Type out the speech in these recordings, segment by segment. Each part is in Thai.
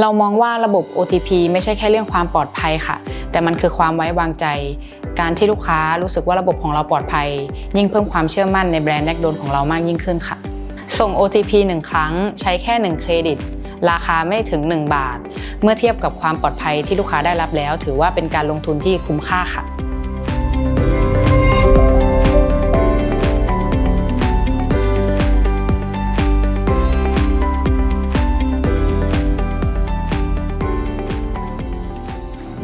เรามองว่าระบบ OTP ไม่ใช่แค่เรื่องความปลอดภัยค่ะ แต่มันคือความไว้วางใจ การที่ลูกค้ารู้สึกว่าระบบของเราปลอดภัย ยิ่งเพิ่มความเชื่อมั่นในแบรนด์แนกโดนของเรามากยิ่งขึ้นค่ะ ส่ง OTP 1 ครั้งใช้แค่ 1 เครดิต ราคาไม่ถึง 1 บาท เมื่อเทียบกับความปลอดภัยที่ลูกค้าได้รับแล้ว ถือว่าเป็นการลงทุนที่คุ้มค่าค่ะ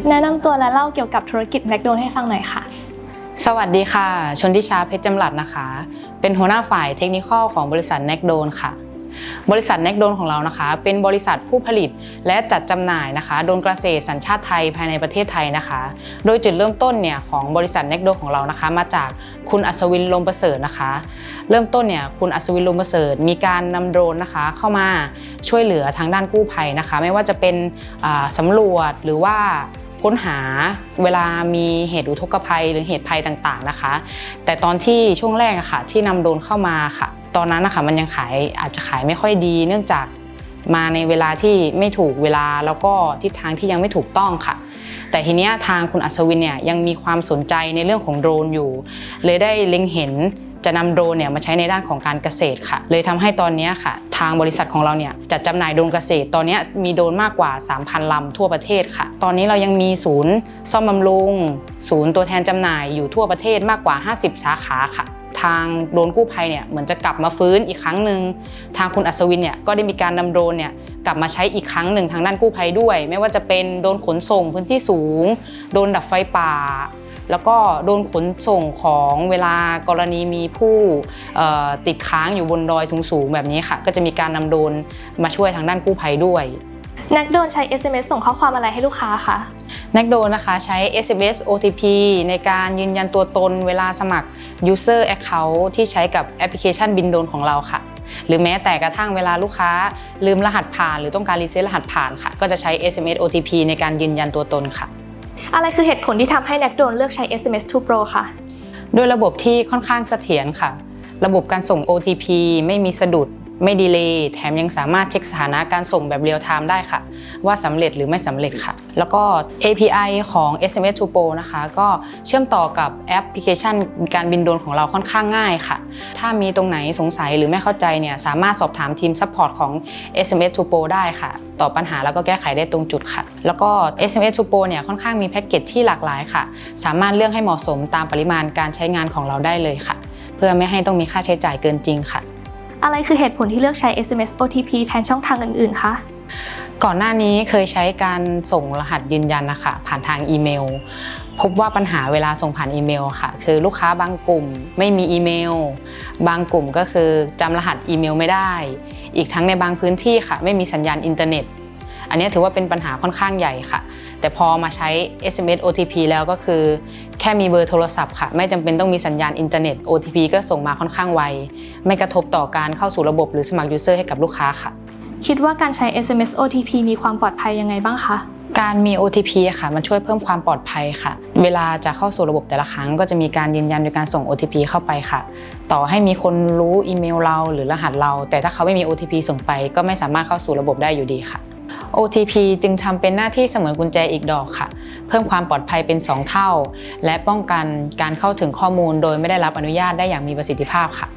แนะนำตัวและเล่าเกี่ยวกับธุรกิจแมคโดนให้ฟังหน่อยค่ะ สวัสดีค่ะ ชนทิชาเพชรจำรัดนะคะ เป็นหัวหน้าฝ่ายเทคนิคของบริษัทแนกโดนค่ะ บริษัทแนกโดนของเรานะคะ เป็นบริษัทผู้ผลิตและจัดจำหน่ายนะคะ โดนเกษตรสัญชาติไทยภายในประเทศไทยนะคะ โดยจุดเริ่มต้นเนี่ยของบริษัทแนกโดนของเรานะคะ มาจากคุณอัศวินลมประเสริฐนะคะ เริ่มต้นเนี่ยคุณอัศวินลมประเสริฐมีการนำโดรนนะคะ เข้ามาช่วยเหลือทางด้านกู้ภัยนะคะ ไม่ว่าจะเป็นอ่าสำรวจหรือว่า ค้นหาเวลามีเหตุอุทกภัยหรือเหตุภัยต่างๆนะคะ แต่ตอนที่ช่วงแรกอะค่ะที่นำโดนเข้ามาค่ะ ตอนนั้นนะคะมันยังขายอาจจะขายไม่ค่อยดี เนื่องจากมาในเวลาที่ไม่ถูกเวลาแล้วก็ทิศทางที่ยังไม่ถูกต้องค่ะ แต่ทีเนี้ยทางคุณอัศวินเนี่ยยังมีความสนใจในเรื่องของโดรนอยู่ เลยได้เล็งเห็น จะนำโดรนเนี่ยมาใช้ในด้านของการเกษตรค่ะ เลยทำให้ตอนนี้ค่ะ ทางบริษัทของเราเนี่ยจัดจำหน่ายโดรนเกษตร ตอนนี้มีโดรนมากกว่า 3,000ลำทั่วประเทศค่ะ ตอนนี้เรายังมีศูนย์ซ่อมบำรุง ศูนย์ตัวแทนจำหน่ายอยู่ทั่วประเทศมากกว่า 50 สาขาค่ะทางโดรนกู้ภัยเนี่ยเหมือนจะกลับมาฟื้นอีกครั้งหนึ่งทางคุณอัศวินเนี่ยก็ได้มีการนำโดรนเนี่ยกลับมาใช้อีกครั้งหนึ่งทางด้านกู้ภัยด้วย ไม่ว่าจะเป็นโดรนขนส่งพื้นที่สูง โดรนดับไฟป่า แล้วก็โดนขนส่งของเวลากรณีมีผู้เอ่อติดค้างอยู่บนดอยสูงๆแบบนี้ค่ะ ก็จะมีการนำโดรนมาช่วยทางด้านกู้ภัยด้วยแนกโดนใช้ SMS ส่งข้อความอะไรให้ลูกค้าคะ n a c d o นะคะใช้ SMS OTP ในการยืนยันตัวตนเวลาสมัคร User Account ที่ใช้กับแอปพลิเคชันบินโดนของเราค่ะ หรือแม้แต่กระทั่งเวลาลูกค้าลืมรหัสผ่าน หรือต้องการรีเซ็ตรหัสผ่านค่ะ ก็จะใช้ SMS OTP ในการยืนยันตัวตนค่ะ อะไรคือเหตุผลที่ทำให้แนกโดนเลือกใช้ SMS 2 Pro ค่ะ ด้วยระบบที่ค่อนข้างเสถียรค่ะ ระบบการส่ง OTP ไม่มีสะดุด ไม่ดีเลย์แถมยังสามารถเช็คสถานะการส่งแบบเรียลไทม์ได้ค่ะ ว่าสำเร็จหรือไม่สำเร็จค่ะ แล้วก็ API ของ SMS to Pro นะคะ ก็เชื่อมต่อกับแอปพลิเคชันการบินโดนของเราค่อนข้างง่ายค่ะ ถ้ามีตรงไหนสงสัยหรือไม่เข้าใจเนี่ยสามารถสอบถามทีมซัพพอร์ตของ SMS to Pro ได้ค่ะตอบปัญหาแล้วก็แก้ไขได้ตรงจุดค่ะ แล้วก็ SMS to Pro เนี่ยค่อนข้างมีแพ็กเกจที่หลากหลายค่ะ สามารถเลือกให้เหมาะสมตามปริมาณการใช้งานของเราได้เลยค่ะ เพื่อไม่ให้ต้องมีค่าใช้จ่ายเกินจริงค่ะ อะไรคือเหตุผลที่เลือกใช้ SMS OTP แทนช่องทางอื่นๆ คะ ก่อนหน้านี้เคยใช้การส่งรหัสยืนยันนะคะผ่านทางอีเมล พบว่าปัญหาเวลาส่งผ่านอีเมลค่ะ คือลูกค้าบางกลุ่มไม่มีอีเมล บางกลุ่มก็คือจำรหัสอีเมลไม่ได้ อีกทั้งในบางพื้นที่ค่ะ ไม่มีสัญญาณอินเทอร์เน็ต อันนี้ถือว่าเป็นปัญหาค่อนข้างใหญ่ค่ะ แต่พอมาใช้ SMS OTP แล้วก็คือ แค่มีเบอร์โทรศัพท์ค่ะ ไม่จำเป็นต้องมีสัญญาณอินเทอร์เน็ต OTP ก็ส่งมาค่อนข้างไว ไม่กระทบต่อการเข้าสู่ระบบหรือสมัครยูเซอร์ให้กับลูกค้าค่ะ คิดว่าการใช้ SMS OTP มีความปลอดภัยยังไงบ้างคะการมี OTP อะค่ะ มันช่วยเพิ่มความปลอดภัยค่ะ เวลาจะเข้าสู่ระบบแต่ละครั้ง ก็จะมีการยืนยันโดยการส่ง OTP เข้าไปค่ะ ต่อให้มีคนรู้อีเมลเราหรือรหัสเรา แต่ถ้าเขาไม่มี OTP ส่งไป ก็ไม่สามารถเข้าสู่ระบบได้อยู่ดีค่ะ OTP จึงทำเป็นหน้าที่เสมือนกุญแจอีกดอกค่ะ เพิ่มความปลอดภัยเป็น 2 เท่า และป้องกันการเข้าถึงข้อมูลโดยไม่ได้รับอนุญาตได้อย่างมีประสิทธิภาพค่ะ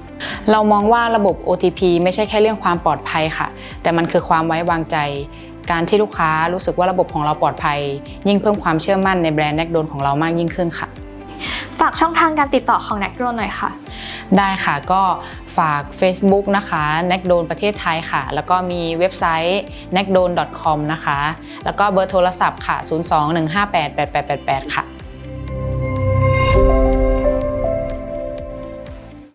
เรามองว่าระบบ OTP ไม่ใช่แค่เรื่องความปลอดภัยค่ะ แต่มันคือความไว้วางใจ การที่ลูกค้ารู้สึกว่าระบบของเราปลอดภัย ยิ่งเพิ่มความเชื่อมั่นในแบรนด์แนกโดนของเรามากยิ่งขึ้นค่ะ ฝากช่องทางการติดต่อของแนกโดนหน่อยค่ะ ได้ค่ะก็ฝาก Facebook นะคะเน็กโดนประเทศไทยค่ะ แล้วก็มีเว็บไซต์ n a c d o n c o m นะคะ แล้วก็เบอร์โทรศัพท์ค่ะ 021588888 ค่ะ